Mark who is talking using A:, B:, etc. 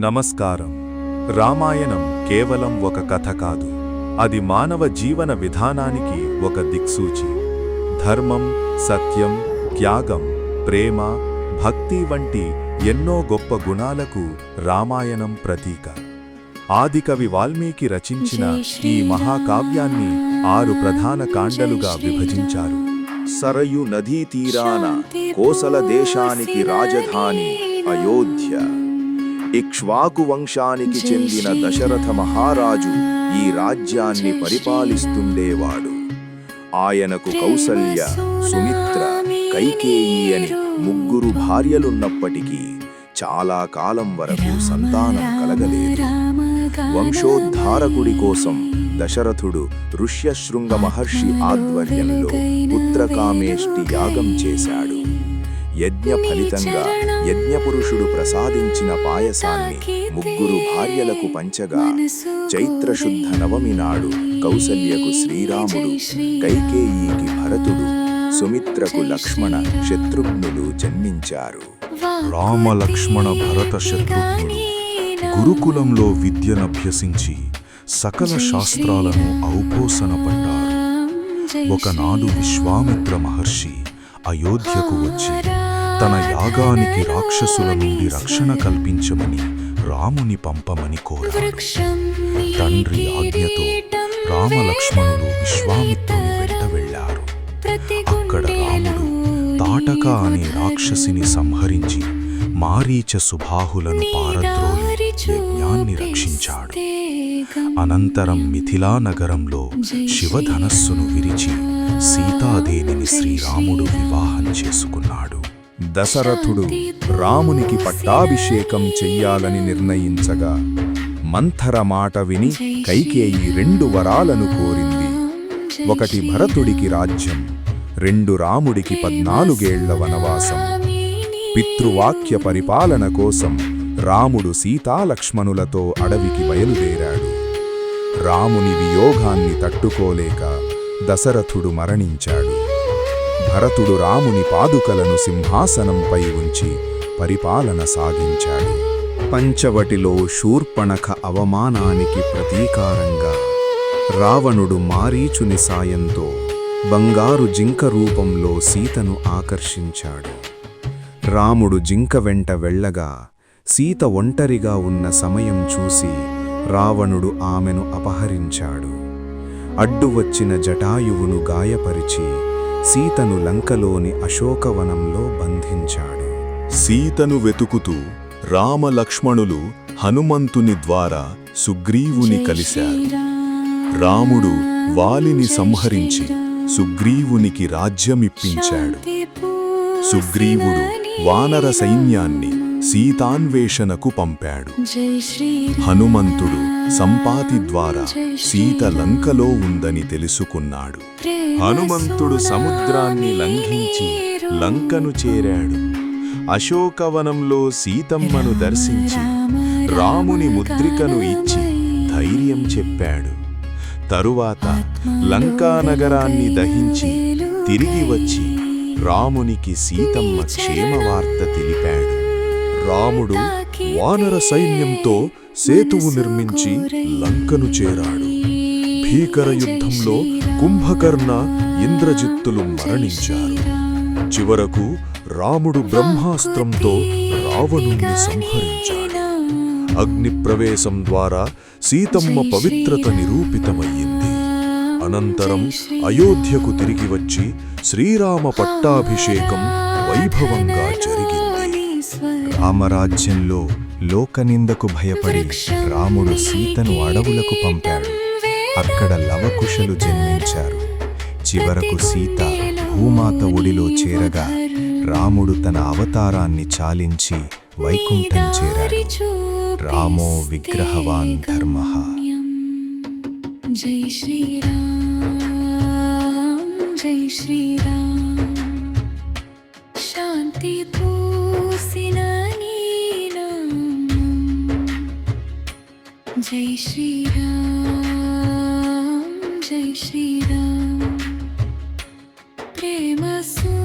A: నమస్కారం. రామాయణం కేవలం ఒక కథ కాదు. అది మానవ జీవన విధానానికి ఒక దిక్సూచి. ధర్మం సత్యం త్యాగం ప్రేమ భక్తి వంటి ఎన్నో గొప్ప గుణాలకు రామాయణం ప్రతీక. ఆదికవి వాల్మీకి రచించిన ఈ మహాకావ్యాన్ని ఆరు ప్రధాన కాండలుగా విభజించారు.
B: సరయు నదీ తీరాన కోసల దేశానికి రాజధాని అయోధ్య. ఇక్ష్వాకు వంశానికి చెందిన దశరథ మహారాజు ఈ రాజ్యాన్ని పరిపాలిస్తుండేవాడు. ఆయనకు కౌసల్య సుమిత్ర కైకేయి అని ముగ్గురు భార్యలున్నప్పటికీ చాలా కాలం వరకు సంతానం కలగలేదు. వంశోద్ధారకుడి కోసం దశరథుడు ఋష్యశృంగ మహర్షి ఆధ్వర్యంలో పుత్రకామేష్టి యాగం చేశాడు. యజ్ఞ ఫలితంగా యజ్ఞపురుషుడు ప్రసాదించిన పాయసాన్ని ముగ్గురు భార్యలకు పంచగా చైత్రశుద్ధ నవమి నాడు కౌసల్యకు శ్రీరాముడు కైకేయికి భరతుడు సుమిత్రకు లక్ష్మణ శత్రుఘ్నులు జన్మించారు.
A: రామ లక్ష్మణ భరత శత్రుఘ్నుడు గురుకులంలో విద్యనభ్యసించి సకల శాస్త్రాలను ఔపోసనపడ్డారు ఒకనాడు విశ్వామిత్ర మహర్షి అయోధ్యకు వచ్చి తన యాగానికి రాక్షసుల నుండి రక్షణ కల్పించమని రాముని పంపమని కోరాడు. తండ్రి ఆజ్ఞతో రామలక్ష్మణులు విశ్వామిత్రుని వెంట వెళ్ళారు. అక్కడ రాముడు తాటక అనే రాక్షసిని సంహరించి మారీచ సుబాహులను పారద్రోలి యజ్ఞాన్ని రక్షించాడు. అనంతరం మిథిలా నగరంలో శివధనస్సును విరిచి సీతాదేవిని శ్రీరాముడు వివాహం చేసుకున్నాడు.
B: దశరథుడు రామునికి పట్టాభిషేకం చెయ్యాలని నిర్ణయించగా మంథర మాట విని కైకేయి రెండు వరాలను కోరింది. ఒకటి భరతుడికి రాజ్యం రెండు రాముడికి పద్నాలుగేళ్ళ వనవాసం. పితృవాక్య పరిపాలన కోసం రాముడు సీతాలక్ష్మణులతో అడవికి బయలుదేరాడు. రాముని వియోగాన్ని తట్టుకోలేక దశరథుడు మరణించాడు. భరతుడు రాముని పాదుకలను సింహాసనంపై ఉంచి పరిపాలన సాగించాడు. పంచవటిలో శూర్పణఖ అవమానానికి ప్రతీకారంగా రావణుడు మారీచుని సాయంతో బంగారు జింక రూపంలో సీతను ఆకర్షించాడు. రాముడు జింక వెంట వెళ్ళగా సీత ఒంటరిగా ఉన్న సమయం చూసి రావణుడు ఆమెను అపహరించాడు. అడ్డు వచ్చిన జటాయువును గాయపరిచి సీతను లంకలోని అశోకవనంలో బంధించాడు.
A: సీతను వెతుకుతూ రామలక్ష్మణులు హనుమంతుని ద్వారా సుగ్రీవుని కలిశారు. రాముడు వాలిని సంహరించి సుగ్రీవునికి రాజ్యమిప్పించాడు. సుగ్రీవుడు వానర సైన్యాన్ని సీతాన్వేషణకు పంపాడు. హనుమంతుడు సంపాతి ద్వారా సీత లంకలో ఉందని తెలుసుకున్నాడు. హనుమంతుడు సముద్రాన్ని లంఘించి లంకను చేరాడు. అశోకవనంలో సీతమ్మను దర్శించి రాముని ముద్రికను ఇచ్చి ధైర్యం చెప్పాడు. తరువాత లంకానగరాన్ని దహించి తిరిగి వచ్చి రామునికి సీతమ్మ క్షేమవార్త తెలిపాడు. రాముడు వానర సైన్యంతో సేతువు నిర్మించి లంకను చేరాడు. భీకర యుద్ధంలో కుంభకర్ణ ఇంద్రజిత్తులు మరణించారు. చివరకు రాముడు బ్రహ్మాస్త్రంతో రావణుణ్ణి సంహరించాడు. అగ్ని ప్రవేశం ద్వారా సీతమ్మ పవిత్రత నిరూపితమయ్యింది. అనంతరం అయోధ్యకు తిరిగి వచ్చి శ్రీరామ పట్టాభిషేకం వైభవంగా జరిగింది.
B: రామరాజ్యంలో లోకనిందకు భయపడి రాముడు సీతను అడవులకు పంపాడు. అక్కడ లవకుశలు జన్మించారు. చివరకు సీత భూమాత ఒడిలో చేరగా రాముడు తన అవతారాన్ని చాలించి వైకుంఠం చేరాడు. రామో విగ్రహవాన్ ధర్మ.
C: జై శ్రీరామ్ జై శ్రీరామ్. శాంతి జై శ్రీరామ్ జై శ్రీరామ్ ప్రేమ సూ